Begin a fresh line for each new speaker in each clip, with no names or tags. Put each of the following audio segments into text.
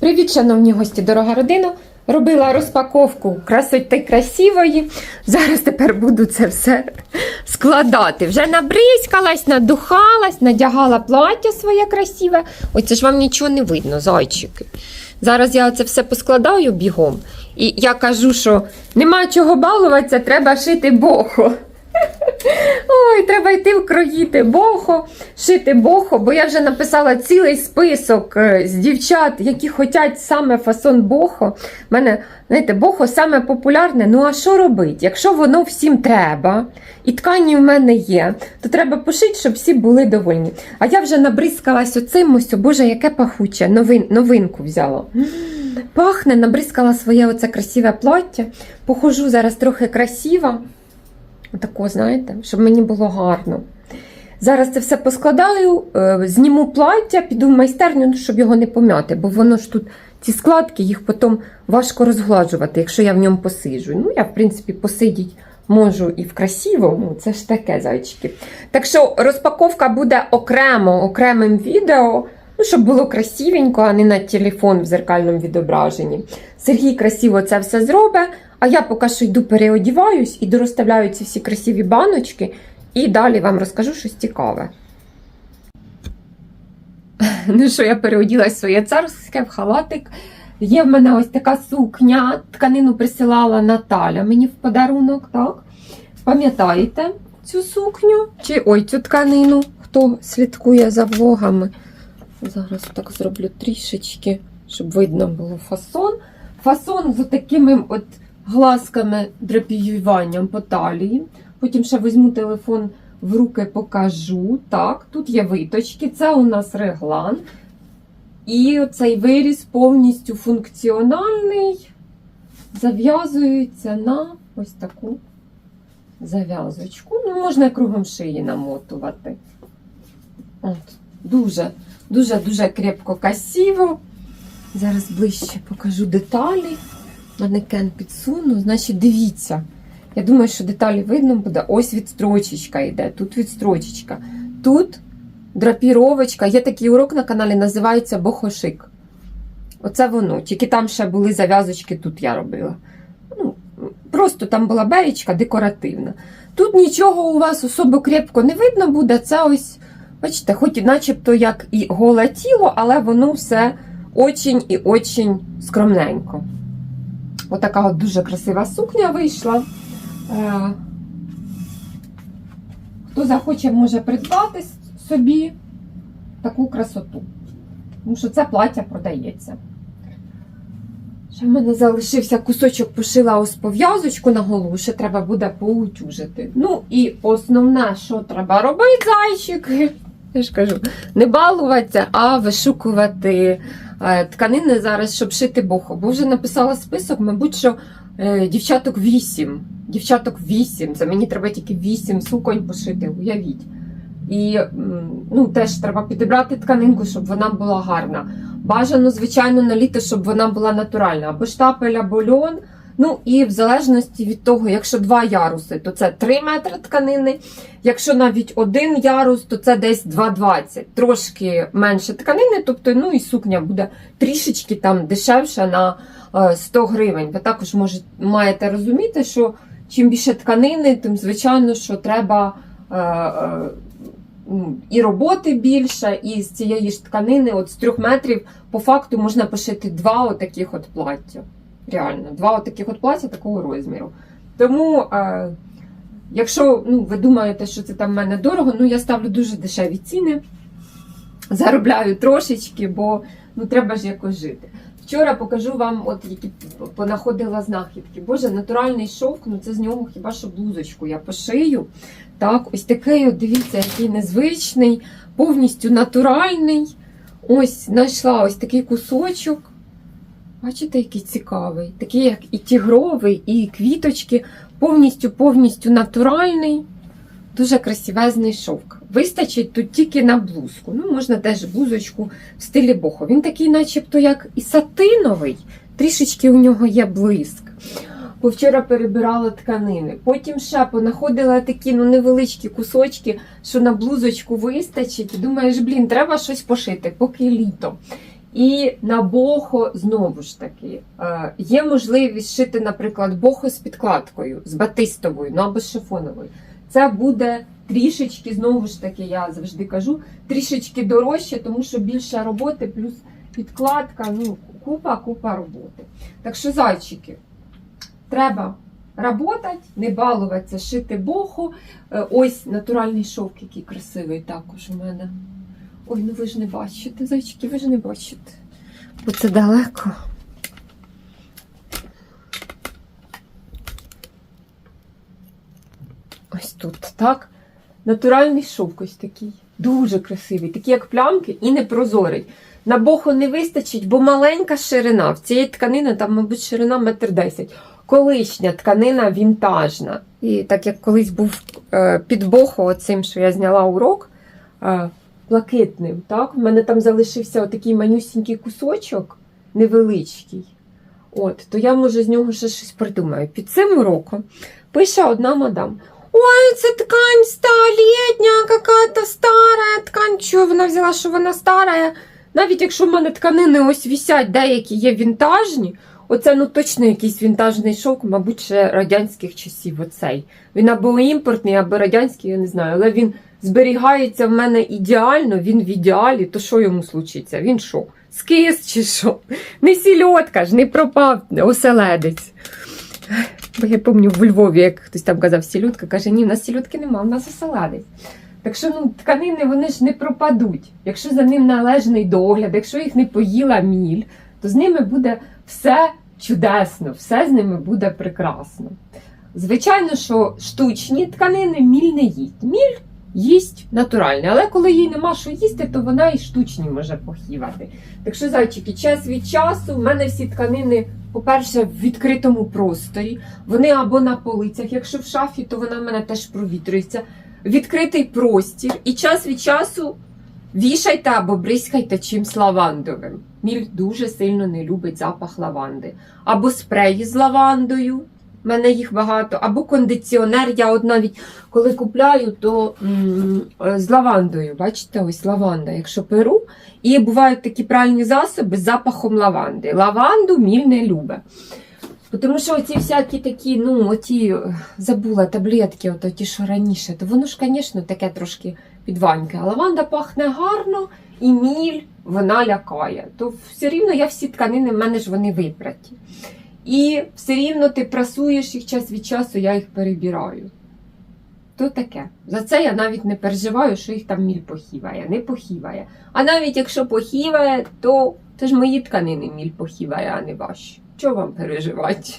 Привіт, шановні гості, дорога родина. Робила розпаковку красоти красивої. Зараз тепер буду це все складати. Вже набризкалась, надухалась, надягала плаття своє красиве. Ой, це ж вам нічого не видно, зайчики. Зараз я це все поскладаю бігом. І я кажу, що нема чого балуватися, треба шити бохо. Ой, треба йти вкроїти бохо, шити бохо, бо я вже написала цілий список е, з дівчат, які хочуть саме фасон бохо. У мене, знаєте, бохо саме популярне. Ну а що робити? Якщо воно всім треба, і ткані в мене є, то треба пошити, щоб всі були довольні. А я вже набризкалась оцим ось, боже, яке пахуче, новин, новинку взяла. Пахне, набризкала своє оце красиве плаття. Похожу зараз трохи красиво. Отако, знаєте, щоб мені було гарно. Зараз це все поскладаю, е, зніму плаття, піду в майстерню, ну, щоб його не пом'яти, бо воно ж тут, ці складки, їх потім важко розгладжувати, якщо я в ньому посиджу. Ну, я, в принципі, посидіть можу і в красивому, це ж таке, зайчики. Так що розпаковка буде окремо, окремим відео, ну, щоб було красивенько, а не на телефон в зеркальному відображенні. Сергій красиво це все зробить. А я поки що йду переодіваюсь і дорозставляю ці всі красиві баночки, і далі вам розкажу щось цікаве. Ну що, я переоділась в своє царське в халатик. Є в мене ось така сукня, тканину присилала Наталя мені в подарунок, так? Пам'ятаєте цю сукню? Чи ой, цю тканину, хто слідкує за влогами? Зараз так зроблю трішечки, щоб видно було фасон. Фасон з такими от глазками драпіюванням по талії. Потім ще візьму телефон в руки, покажу. Так, тут є виточки, це у нас реглан. І цей виріз повністю функціональний. Зав'язується на ось таку зав'язочку. Ну, можна кругом шиї намотувати. От, Дуже, дуже, дуже крепко красиво. Зараз ближче покажу деталі. Манекен підсуну. Значить, дивіться. Я думаю, що деталі видно буде. Ось відстрочечка йде, тут відстрочечка. Тут драпіровочка. Є такий урок на каналі, називається Бохошик. Оце воно. Тільки там ще були зав'язочки, тут я робила. Ну, Просто там була беєчка декоративна. Тут нічого у вас особо крепко не видно буде. Це ось, бачите, хоч і начебто як і голе тіло, але воно все очень і очень скромненько. Отака от дуже красива сукня вийшла. Е, Хто захоче, може придбати собі таку красоту. Тому що це плаття продається. Ще в мене залишився кусочок пошила ось пов'язочку на голову, ще треба буде поутюжити. Ну і основне, що треба робити, зайчики, я ж кажу, не балуватися, а вишукувати е, тканини зараз, щоб шити бохо. Бо вже написала список, мабуть, що е, дівчаток 8. Дівчаток 8. Це мені треба тільки 8 суконь пошити, уявіть. І ну, теж треба підібрати тканинку, щоб вона була гарна. Бажано, звичайно, на літо, щоб вона була натуральна. Або штапель, або льон. Ну і в залежності від того, якщо два яруси, то це 3 метри тканини. Якщо навіть один ярус, то це десь 2,20. Трошки менше тканини, тобто ну і сукня буде трішечки там дешевша на е, 100 гривень. Ви також може, маєте розуміти, що чим більше тканини, тим звичайно, що треба. е, е, І роботи більше, і з цієї ж тканини, от з трьох метрів, по факту можна пошити два отаких от плаття. Реально, два отаких от плаття такого розміру. Тому, е, якщо ну, ви думаєте, що це там в мене дорого, ну я ставлю дуже дешеві ціни. Заробляю трошечки, бо ну, треба ж якось жити. Вчора покажу вам, от які понаходила знахідки. Боже, натуральний шовк, ну це з нього хіба що блузочку я пошию. Так, ось такий, от, дивіться, який незвичний, повністю натуральний. Ось знайшла ось такий кусочок. Бачите, який цікавий. Такий, як і тігровий, і квіточки. Повністю повністю натуральний. Дуже красивезний шовк. Вистачить тут тільки на блузку. Ну, можна теж блузочку в стилі бохо. Він такий, начебто, як і сатиновий, трішечки у нього є блиск. Бо вчора перебирала тканини. Потім ще понаходила такі ну, невеличкі кусочки, що на блузочку вистачить. І думаєш, блін, треба щось пошити, поки літо. І на бохо знову ж таки е, є можливість шити, наприклад, бохо з підкладкою, з батистовою, ну або з шифоновою. Це буде трішечки, знову ж таки, я завжди кажу, трішечки дорожче, тому що більше роботи, плюс підкладка, ну, купа, купа роботи. Так що, зайчики, треба працювати, не балуватися, шити боху. Е, Ось натуральний шовк, який красивий також у мене. Ой, ну ви ж не бачите, зайчики, ви ж не бачите. Бо це далеко. Ось тут, так? Натуральний шовк ось такий. Дуже красивий, такий, як плямки, і не прозорий. На боху не вистачить, бо маленька ширина. В цієї тканини там, мабуть, ширина метр десять. Колишня тканина вінтажна. І так як колись був е, під боху, оцим, що я зняла урок, е, блакитним. Так? У мене там залишився отакий манюсінький кусочок, невеличкий. От, то я, може, з нього ще щось придумаю. Під цим уроком пише одна мадам. Ой, це ткань столітня, какая-то стара ткань. Чого вона взяла, що вона стара? Навіть якщо в мене тканини ось вісять, деякі є вінтажні, оце ну точно якийсь вінтажний шовк, мабуть, ще радянських часів. Оцей. Він або імпортний, або радянський, я не знаю, але він зберігається в мене ідеально, він в ідеалі, то що йому случиться? Він що? Скис чи що? Не сільотка ж, не пропав оселедець. Бо я пам'ятаю в Львові, як хтось там казав сільотка, каже, ні, в нас сільотки нема, в нас оселедець. Так що ну, тканини вони ж не пропадуть. Якщо за ним належний догляд, якщо їх не поїла міль, то з ними буде все чудесно, все з ними буде прекрасно. Звичайно, що штучні тканини міль не їсть. Міль їсть натуральне, але коли їй нема що їсти, то вона і штучні може похівати. Так що, зайчики, час від часу в мене всі тканини, по-перше, в відкритому просторі. Вони або на полицях, якщо в шафі, то вона в мене теж провітрюється. Відкритий простір, і час від часу вішайте або бризкайте чимсь лавандовим. Міль дуже сильно не любить запах лаванди. Або спреї з лавандою. В мене їх багато, або кондиціонер. Я от навіть коли купляю, то м, з лавандою. Бачите, ось лаванда, якщо перу. І бувають такі пральні засоби з запахом лаванди. Лаванду міль не любить. Тому що оці всякі такі, ну, оті, е, забула таблетки, от ті, що раніше, то воно ж, звісно, таке трошки підваньке. А лаванда пахне гарно, і міль вона лякає. То все рівно я всі тканини, в мене ж вони випраті. І все рівно ти прасуєш їх час від часу, я їх перебираю. То таке. За це я навіть не переживаю, що їх там міль похіває, не похіває. А навіть якщо похіває, то це ж мої тканини міль похіває, а не ваші. Чого вам переживати?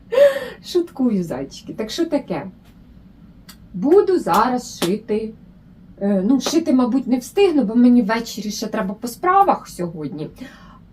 Шуткую, зайчики. Так що таке? Буду зараз шити. Е, Ну, шити, мабуть, не встигну, бо мені ввечері ще треба по справах сьогодні.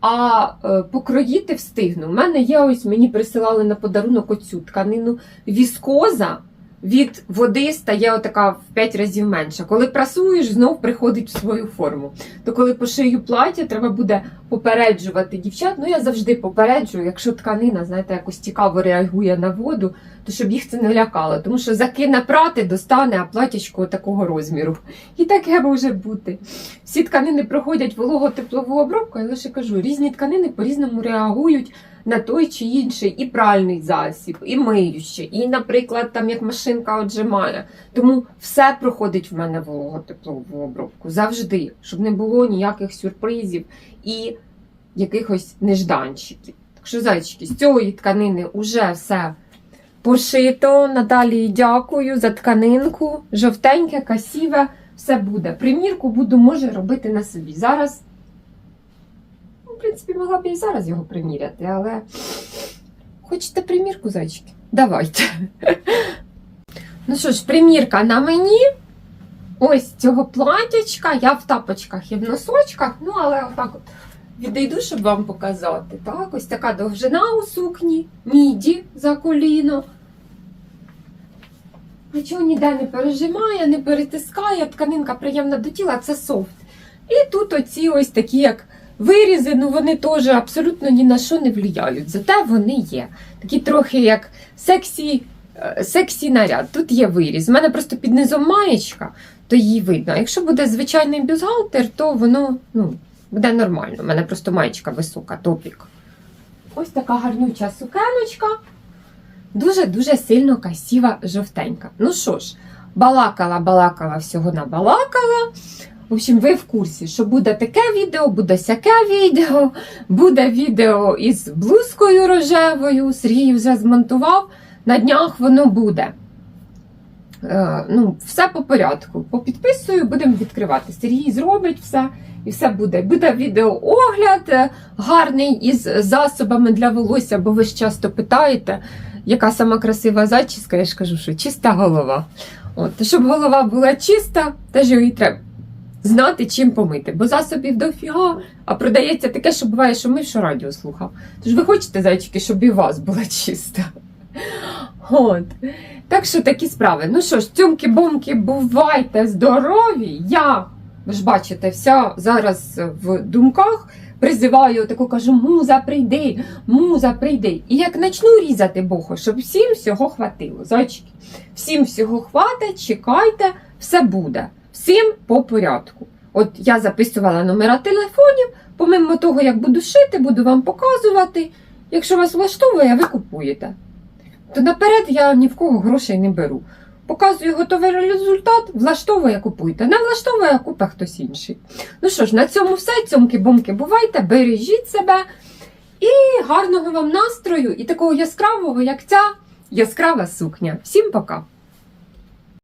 А е, покроїти встигну. У мене є ось мені присилали на подарунок оцю тканину віскоза. Від води стає отака в 5 разів менша. Коли прасуєш, знов приходить в свою форму. То коли пошию плаття, треба буде попереджувати дівчат. Ну я завжди попереджую, якщо тканина, знаєте, якось цікаво реагує на воду, то щоб їх це не лякало. Тому що закине прати, достане, а платячко такого розміру. І таке може бути. Всі тканини проходять волого-теплову обробку, я лише кажу, різні тканини по-різному реагують на той чи інший і пральний засіб, і миючий, і, наприклад, там як машинка отжимає. Тому все проходить в мене волого-теплову обробку завжди, щоб не було ніяких сюрпризів і якихось нежданчиків. Так що, зайчики, з цієї тканини вже все пошито. Наталії дякую за тканинку. Жовтеньке, красиве, все буде. Примірку буду, може, робити на собі. Зараз, ну, в принципі, могла б і зараз його приміряти, але хочете примірку, зайчики? Давайте. Ну що ж, примірка на мені. Ось цього платячка. Я в тапочках і в носочках, ну але отак от відійду, щоб вам показати. Так, ось така довжина у сукні, міді за коліно. Нічого ніде не пережимає, не перетискає, тканинка приємна до тіла, це софт. І тут оці ось такі, як вирізи, ну вони теж абсолютно ні на що не впливають. Зате вони є. Такі трохи як сексі, сексі наряд. Тут є виріз. У мене просто під низом маєчка, то її видно. А якщо буде звичайний бюстгальтер, то воно ну, Буде нормально. У мене просто маєчка висока, топік. Ось така гарнюча сукеночка. Дуже-дуже сильно красива жовтенька. Ну що ж, балакала, балакала, всього набалакала. В общем, ви в курсі, що буде таке відео, буде сяке відео, буде відео із блузкою рожевою. Сергій вже змонтував. На днях воно буде. Е, ну, все по порядку. Попідписую, будемо відкривати. Сергій зробить все і все буде. Буде відеоогляд е, гарний із засобами для волосся, бо ви ж часто питаєте, яка сама красива зачіска. Я ж кажу, що чиста голова. От, щоб голова була чиста, теж її треба знати, чим помити. Бо засобів дофіга, а продається таке, що буває, що ми що радіо слухав. Тож ви хочете, зайчики, щоб і у вас була чиста. От. Так що такі справи. Ну що ж, цьомки-бомки, бувайте здорові! Я, ви ж бачите, вся зараз в думках призиваю, таку кажу, муза, прийди, муза, прийди. І як почну різати Богу, щоб всім всього хватило. Зайчики, всім всього хватить, чекайте, все буде. Всім по порядку. От я записувала номера телефонів, помимо того, як буду шити, буду вам показувати. Якщо вас влаштовує, ви купуєте. То наперед я ні в кого грошей не беру. Показую готовий результат, влаштовує, купуйте. Не влаштовує, купе хтось інший. Ну що ж, на цьому все. Цьомки-бомки бувайте, бережіть себе і гарного вам настрою і такого яскравого, як ця яскрава сукня. Всім пока!